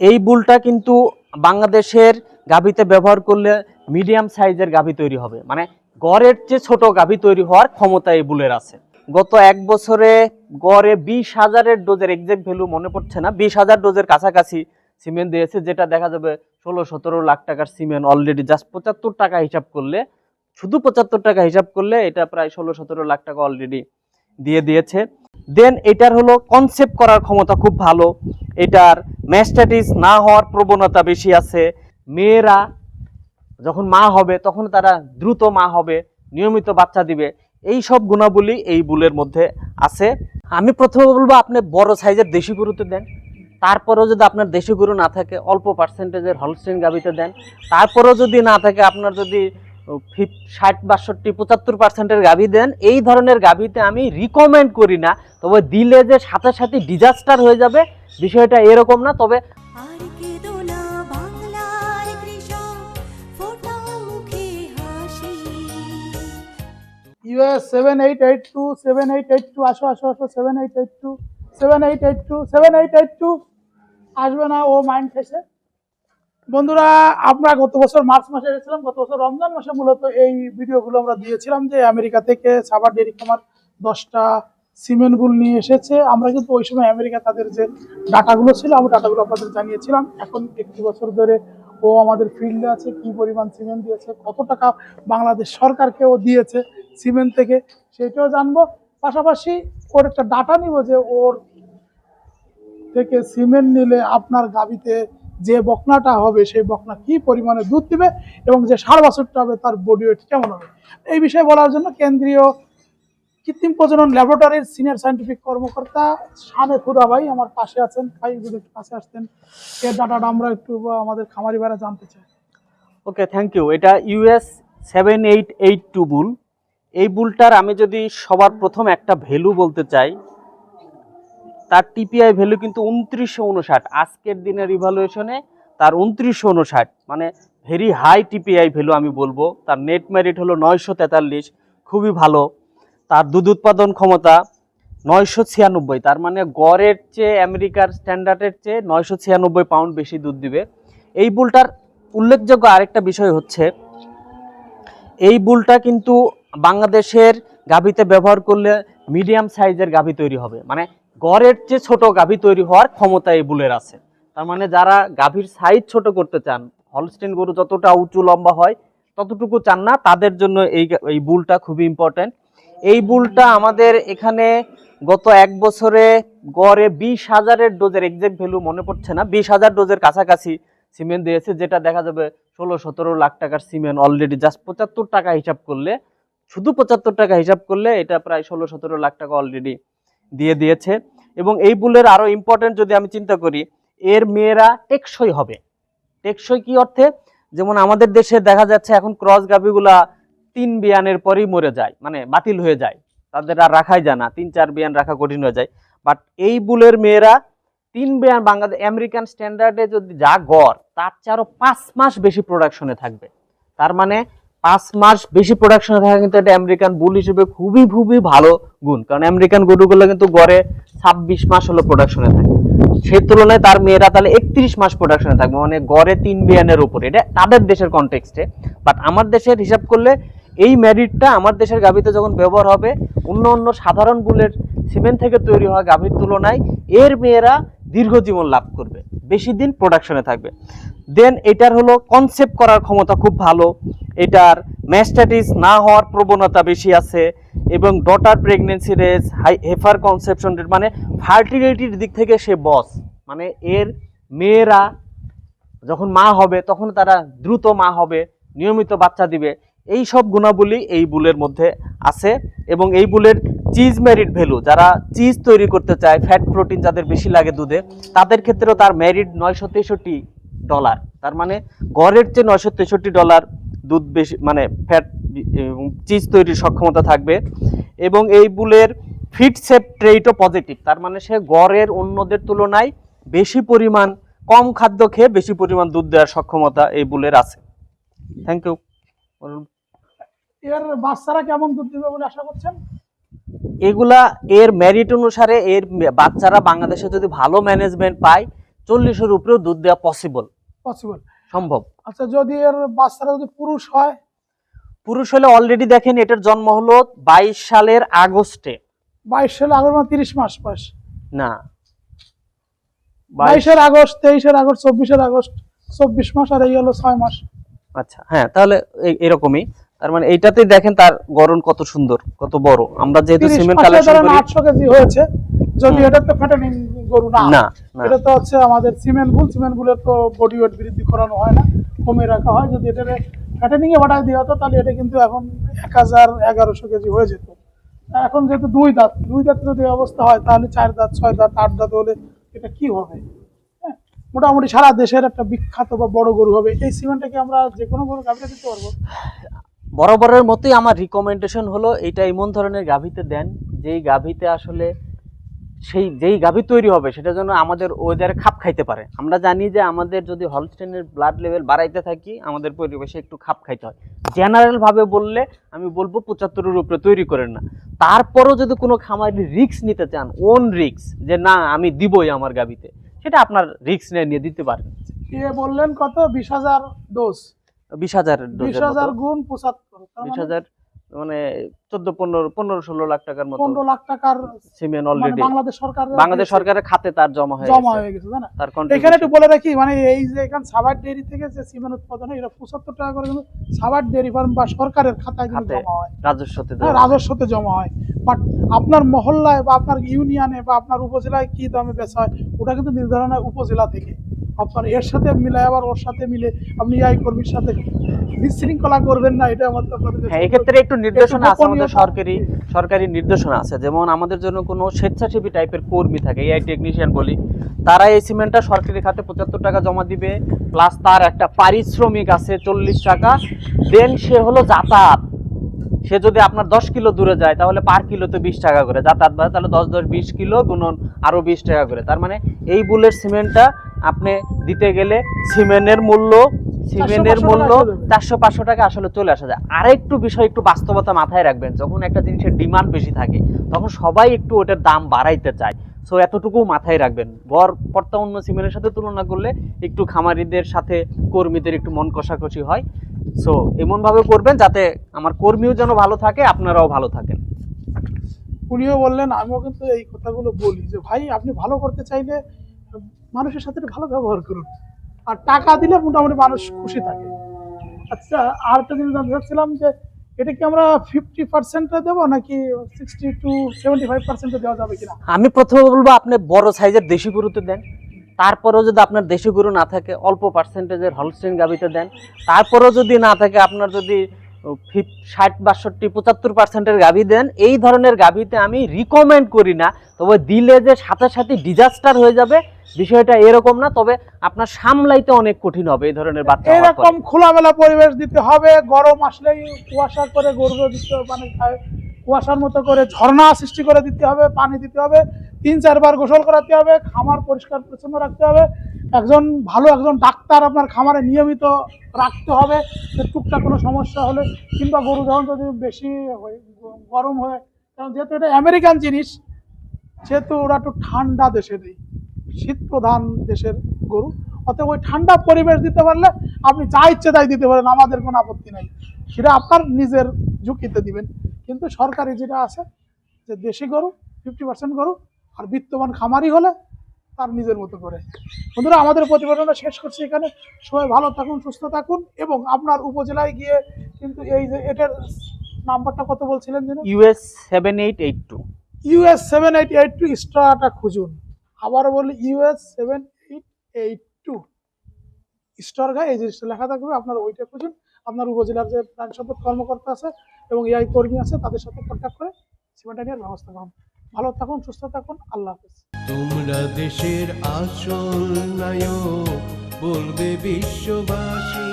এই বুলটা কিন্তু বাংলাদেশের গাভীতে ব্যবহার করলে মিডিয়াম সাইজের গাভী তৈরি হবে। মানে গড়ের চেয়ে ছোট গাভী তৈরি হওয়ার ক্ষমতা এই বুলের আছে। গত এক বছরে গড়ে বিশ হাজারের ডোজের এক্সাক্ট ভ্যালু মনে পড়ছে না। বিশ হাজার ডোজের কাছাকাছি সিমেন্ট দিয়েছে, যেটা দেখা যাবে ষোলো, সতেরো লাখ টাকার সিমেন্ট অলরেডি জাস্ট পঁচাত্তর টাকা হিসাব করলে, শুধু পঁচাত্তর টাকা হিসাব করলে এটা প্রায় ষোলো, সতেরো লাখ টাকা অলরেডি দিয়ে দিয়েছে। দেন এটার হলো কনসেপ্ট করার ক্ষমতা খুব ভালো। এটার ম্যাস্টাটিস না হওয়ার প্রবণতা বেশি আছে। মেয়েরা যখন মা হবে, তখন তারা দ্রুত মা হবে, নিয়মিত বাচ্চা দিবে। এই সব গুণাবলী এই বুলের মধ্যে আছে। আমি প্রথমে বলব, আপনি বড় সাইজের দেশি গরুতে দেন। তারপরেও যদি আপনার দেশি গরু না থাকে, অল্প পার্সেন্টেজের হলস্টেন গাভিতে দেন। তারপরেও যদি না থাকে, আপনার যদি ষাট বাষট্টি পঁচাত্তর পার্সেন্টের গাভি দেন। এই ধরনের গাভিতে আমি রিকমেন্ড করি না তবে দিলে যে সাথে সাথে ডিজাস্টার হয়ে যাবে বিষয়টা এরকম না তবে US seven eight eight two seven eight eight two আসো আসো আসো seven eight eight two seven eight eight two seven eight eight two. আসবে না ও মাইন্ড খেয়েছে বন্ধুরা, আমরা গত বছর মার্চ মাসে গেছিলাম গত বছর রমজান মাসে মূলত এই ভিডিওগুলো আমরা দিয়েছিলাম যে আমেরিকা থেকে সাবার ডেরি খামার দশটা সিমেন্ট বুল নিয়ে এসেছে। আমরা কিন্তু ওই সময় আমেরিকা তাদের যে ডাটাগুলো ছিল আমরা ডাটাগুলো আপনাদের জানিয়েছিলাম। এখন একটি বছর ধরে ও আমাদের ফিল্ডে আছে, কি পরিমাণ সিমেন্ট দিয়েছে, কত টাকা বাংলাদেশ সরকারকে ও দিয়েছে সিমেন্ট থেকে সেটাও জানব। পাশাপাশি ওর একটা ডাটা নিব যে ওর থেকে সিমেন্ট নিলে আপনার গাবিতে যে বকনাটা হবে, সেই বকনা কি পরিমাণে দুধ দিবে এবং যে সার বাছরটা হবে, তার বডি ওয়েট কেমন হবে? এই বিষয়ে বলার জন্য কেন্দ্রীয় কৃত্রিম প্রজনন ল্যাবরেটরির সিনিয়র সায়েন্টিফিক কর্মকর্তা শানে খুদা ভাই আমার পাশে আছেন। ভাই পাশে আসতেন। এর ডাটাটা আমরা একটু আমাদের খামারি ভাইরা জানতে চাই ওকে থ্যাংক ইউ এটা US seven eight eight two bull এই বুলটার আমি যদি সবার প্রথম একটা ভ্যালু বলতে চাই তার টিপিআই ভ্যালু কিন্তু উনত্রিশশো উনষাট আজকের দিনের ইভালুয়েশনে তার উনত্রিশশো উনষাট মানে ভেরি হাই টিপিআই ভ্যালু আমি বলব। তার নেট মেরিট হলো নয়শো তেতাল্লিশ। খুবই ভালো। তার দুধ উৎপাদন ক্ষমতা নয়শো ছিয়ানব্বই। তার মানে গড়ের চেয়ে আমেরিকার স্ট্যান্ডার্ডের চেয়ে নয়শো ছিয়ানব্বই পাউন্ড বেশি দুধ দিবে। এই বুলটার উল্লেখযোগ্য আরেকটা বিষয় হচ্ছে, এই বুলটা কিন্তু বাংলাদেশের গাভীতে ব্যবহার করলে মিডিয়াম সাইজের গাভী তৈরি হবে। মানে গড়ের চেয়ে ছোট গাভী তৈরি হওয়ার ক্ষমতা এই বুলের আছে। তার মানে যারা গাভীর সাইজ ছোট করতে চান হলস্টেন গরু যতটা উঁচু লম্বা হয়, ততটুকু চান না, তাদের জন্য এই এই বুলটা খুবই ইম্পর্ট্যান্ট এই বুলটা আমাদের এখানে গত এক বছরে গড়ে বিশ হাজারের ডোজের এক্সাক্ট ভ্যালু মনে পড়ছে না। বিশ হাজার ডোজের কাছাকাছি সিমেন্ট দিয়েছে, যেটা দেখা যাবে ষোলো, সতেরো লাখ টাকার সিমেন্ট অলরেডি জাস্ট পঁচাত্তর টাকা হিসাব করলে, শুধু পঁচাত্তর টাকা হিসাব করলে এটা প্রায় ষোলো, সতেরো লাখ টাকা অলরেডি দিয়ে দিয়েছে এবং এই বুলের আরও ইম্পর্টেন্ট যদি আমি চিন্তা করি, এর মেয়েরা টেকসই হবে। টেকসই কি অর্থে? যেমন আমাদের দেশে দেখা যাচ্ছে এখন ক্রস গাভিগুলা তিন বিয়ানের পরেই মরে যায় মানে বাতিল হয়ে যায়। তাদের আর রাখাই যায় না, তিন চার বিয়ান রাখা কঠিন হয়ে যায়। বাট এই বুলের মেয়েরা তিন বিয়ান বাংলাদেশ আমেরিকান স্ট্যান্ডার্ডে যদি যা গড়, তার চেয়ে আরও পাঁচ মাস বেশি প্রোডাকশনে থাকবে। তার মানে পাঁচ মাস বেশি প্রোডাকশনে থাকা কিন্তু এটা আমেরিকান বুল হিসেবে খুবই খুবই ভালো গুণ। কারণ আমেরিকান গরুগুলো কিন্তু গড়ে ছাব্বিশ মাস হলো প্রোডাকশনে থাকে। সেই তুলনায় তার মেয়েরা তাহলে একত্রিশ মাস প্রোডাকশনে থাকবে মানে গড়ে তিন বিয়ানের উপরে। এটা তাদের দেশের কনটেক্সটে বাট আমার দেশের হিসাব করলে এই ম্যারিটটা আমার দেশের গাভীতে যখন ব্যবহার হবে, অন্য অন্য সাধারণ বুলের সিমেন্ট থেকে তৈরি হওয়া গাভীর তুলনায় এর মেয়েরা দীর্ঘ জীবন লাভ করবে। বেশি দিন প্রোডাকশনে থাকবে। দেন এটার হলো কনসেপ্ট করার ক্ষমতা খুব ভালো। এটার ম্যাস্টাটিস না হওয়ার প্রবণতা বেশি আছে এবং daughter pregnancy rate high heifer conception rate মানে ফার্টিলিটির দিক থেকে সে বস মানে এর মেয়েরা যখন মা হবে, তখন তারা দ্রুত মা হবে, নিয়মিত বাচ্চা দিবে। এই সব গুণাবলী এই বুলের মধ্যে আছে এবং এই বুলের চিজ মেরিট ভ্যালু যারা চিজ তৈরি করতে চায় ফ্যাট প্রোটিন যাদের বেশি লাগে দুধে, তাদের ক্ষেত্রেও তার মেরিট নয়শো তেষট্টি ডলার তার মানে গড়ের চেয়ে নয়শো তেষট্টি ডলার দুধ বেশি মানে ফ্যাট চিজ তৈরির সক্ষমতা থাকবে। এবং এই বুলের ফিট সেপ ট্রেটও পজিটিভ তার মানে সে গড়ের অন্যদের তুলনায় বেশি পরিমাণ কম খাদ্য খেয়ে বেশি পরিমাণ দুধ দেওয়ার সক্ষমতা এই বুলের আছে। থ্যাংক ইউ এর বাচ্চারা কেমন দুধ দিবে বলে আশা করছেন? এগুলা এর মেরিট অনুসারে এর বাচ্চারা বাংলাদেশে যদি ভালো ম্যানেজমেন্ট পায় চল্লিশের উপরেও দুধ দেওয়া পসিবল পসিবল সম্ভব। আচ্ছা যদি এর বাচ্চারা যদি পুরুষ হয়? পুরুষ হলে অলরেডি দেখেন এটার জন্ম হলো বাইশ সালের আগস্টে। বাইশ সালে আগের মানে তিরিশ মাস বয়স? না। বাইশের আগস্ট তেইশের আগস্ট চব্বিশের আগস্ট চব্বিশ মাস আর এই হলো ছয় মাস। আচ্ছা হ্যাঁ তাহলে এরকমই। তার মানে এইটাতেই দেখেন তার গড়ন কত সুন্দর কত বড়। আমরা যেহেতু সিমেন্ট কালেকশন করি আটশো কেজি হয়েছে। যদি এটা তো ফ্যাটেনিং গরু না এটা তো হচ্ছে আমাদের সিমেন্ট গুল সিমেন্ট গুলের তো বডি ওয়েট বৃদ্ধি করানো হয় না কমিয়ে রাখা হয়। যদি এটা ফ্যাটেনিং এ বাটায় দেওয়া হতো তাহলে এটা কিন্তু এখন এক হাজার এগারোশো কেজি হয়ে যেত। এখন যেহেতু দুই দাঁত দুই দাঁত যদি অবস্থা হয় তাহলে চার দাঁত ছয় দাঁত আট দাঁত হলে এটা কি হবে? হ্যাঁ মোটামুটি সারা দেশের একটা বিখ্যাত বা বড় গরু হবে। এই সিমেন্টটাকে আমরা যে কোনো গরু গাভিটা দিতে পারব। বরাবরের মতোই আমার রিকমেন্ডেশন হলো এটা এমন ধরনের গাভিতে দেন যেই গাভিতে আসলে সেই যেই গাভি তৈরি হবে সেটা যেন আমাদের ওয়েদারে খাপ খাইতে পারে। আমরা জানি যে আমাদের যদি হলস্টেনের ব্লাড লেভেল বাড়াইতে থাকি আমাদের পরিবেশে একটু খাপ খাইতে হয়। জেনারেল ভাবে বললে আমি বলব পঁচাত্তরের উপরে তৈরি করেন না। তারপরও যদি কোনো খামারি রিস্ক নিতে চান ওন রিক্স যে না আমি দিবই আমার গাভিতে সেটা আপনার রিক্স নিয়ে নিয়ে দিতে পারেন। এ বললেন কত? বিশ হাজার ডোজ বিশ হাজার বিশ হাজার গুণ পঁচাত্তর। বিশ মানে হাজার মানে চোদ্দ পনেরো পনেরো ষোলো লাখ টাকার মতো পনেরো লাখ টাকার সিমেন্ট মানে অলরেডি বাংলাদেশ সরকার বাংলাদেশ সরকারের খাতে তার জমা হয়ে জমা হয়ে গেছে তার এখানে একটু বলে রাখি মানে এই যে এখানে সাবার ডেয়ারি থেকে যে সিমেন্ট উৎপাদন হয় এটা পঁচাত্তর টাকা করে কিন্তু সাবার ডেয়ারি ফার্ম বা সরকারের খাতায় কিন্তু জমা হয়। রাজস্বতে হ্যাঁ, রাজস্বতে জমা হয়। বাট আপনার মহল্লায় বা আপনার ইউনিয়নে বা আপনার উপজেলায় কি দামে বেচা হয় ওটা কিন্তু নির্ধারণ হয় উপজেলা থেকে। আপনার এর সাথে মিলে আবার ওর সাথে মিলে আপনি এই কর্মীর সাথে বিশৃঙ্খলা করবেন না এটা আমার তো আপনাদের হ্যাঁ এক্ষেত্রে একটু নির্দেশনা আছে আমাদের সরকারি সরকারি নির্দেশনা আছে। যেমন আমাদের জন্য কোনো স্বেচ্ছাসেবী টাইপের কর্মী থাকে এআই টেকনিশিয়ান বলি। তারা এই সিমেন্টটা সরকারি খাতে পঁচাত্তর টাকা জমা দিবে প্লাস তার একটা পারিশ্রমিক আছে চল্লিশ টাকা। দেন সে হলো যাতায়াত। সে যদি আপনার দশ কিলো দূরে যায় তাহলে পার কিলোতে বিশ টাকা করে। যাতায়াত ভাড়া তাহলে দশ দশ বিশ কিলো গুণন আরও বিশ টাকা করে। তার মানে এই বুলের সিমেন্টটা আপনি দিতে গেলে সিমেন্টের মূল্য সিমেন্টের মূল্য। চারশো পাঁচশো টাকা আসলে চলে আসা যায়। আরেকটু বিষয় একটু বাস্তবতা মাথায় রাখবেন যখন একটা জিনিসের ডিমান্ড বেশি থাকে তখন সবাই একটু ওটার দাম বাড়াইতে চায়। সো এতটুকু মাথায় রাখবেন। গড় পর্তা অন্য সিমেন্টের সাথে তুলনা করলে একটু খামারিদের সাথে কর্মীদের একটু মন কষাকষি হয়। সো এমনভাবে করবেন যাতে আমার কর্মীও যেন ভালো থাকে আপনারাও ভালো থাকেন। উনিও বললেন আমিও কিন্তু এই কথাগুলো বলি যে ভাই আপনি ভালো করতে চাইলে মানুষের সাথে ভালো ব্যবহার করুন। আর টাকা দিলে মোটামুটি মানুষ খুশি থাকে। আচ্ছা আর একটা জিনিস জানতে চাচ্ছিলাম যে, এটা কি আমরা ফিফটি পার্সেন্টে দেবো নাকি সিক্সটি টু সেভেন্টি ফাইভ পার্সেন্টে দেওয়া যাবে কিনা? আমি প্রথমে বলব, আপনি বড় সাইজের দেশি গরুতে দেন। তারপরেও যদি আপনার দেশি গরু না থাকে, অল্প পার্সেন্টেজের হলস্টেন গাভিতে দেন। তারপরেও যদি না থাকে, আপনার যদি ফিফ, ষাট, বাষট্টি, পঁচাত্তর পার্সেন্টের গাভি দেন, এই ধরনের গাভিতে আমি রিকমেন্ড করি না। তবে দিলে যে সাথে সাথে ডিজাস্টার হয়ে যাবে বিষয়টা এরকম না তবে আপনার সামলাইতে অনেক কঠিন হবে এই ধরনের বাচ্চা এরকম খোলামেলা পরিবেশ দিতে হবে গরম আসলেই কুয়াশা করে গরু দিতে মানে কুয়াশার মতো করে ঝর্ণা সৃষ্টি করে দিতে হবে পানি দিতে হবে তিন চারবার গোসল করাতে হবে খামার পরিষ্কার পরিচ্ছন্ন রাখতে হবে একজন ভালো একজন ডাক্তার আপনার খামারে নিয়মিত রাখতে হবে টুকটাক কোনো সমস্যা হলে কিংবা গরু যখন যদি বেশি গরম হয় কারণ যেহেতু এটা আমেরিকান জিনিস সেহেতু ওরা একটু ঠান্ডা দেশে দেয় শীত প্রধান দেশের গরু। অতএব ওই ঠান্ডা পরিবেশ দিতে পারলে আপনি যা ইচ্ছে তাই দিতে পারেন আমাদের কোনো আপত্তি নাই। সেটা আপনার নিজের ঝুঁকিতে দিবেন। কিন্তু সরকারি যেটা আছে যে দেশি গরু ফিফটি পার্সেন্ট গরু আর বিত্তবান খামারি হলে তার নিজের মতো করে। বন্ধুরা আমাদের প্রতিবেদনটা শেষ করছি এখানে। সবাই ভালো থাকুন সুস্থ থাকুন এবং আপনার উপজেলায় গিয়ে কিন্তু এই যে এটার নাম্বারটা কত বলছিলেন যেন? US seven eight eight two US seven eight eight two স্টারটা খুঁজুন। আবারও বলি US seven eight eight two star গায়ে এই জিনিসটা লেখা থাকবে, আপনার ওইটা খুঁজুন। আপনার উপজেলার যে প্রাণ সম্পদ কর্মকর্তা আছে এবং এআই কর্মী আছে, তাদের সাথে কন্ট্যাক্ট করে সিমেন্টটা নেওয়ার ব্যবস্থা করুন। ভালো থাকুন, সুস্থ থাকুন, আল্লাহ হাফিজ। তোমরা দেশের আসল নায়ক, বলবে বিশ্ববাসী।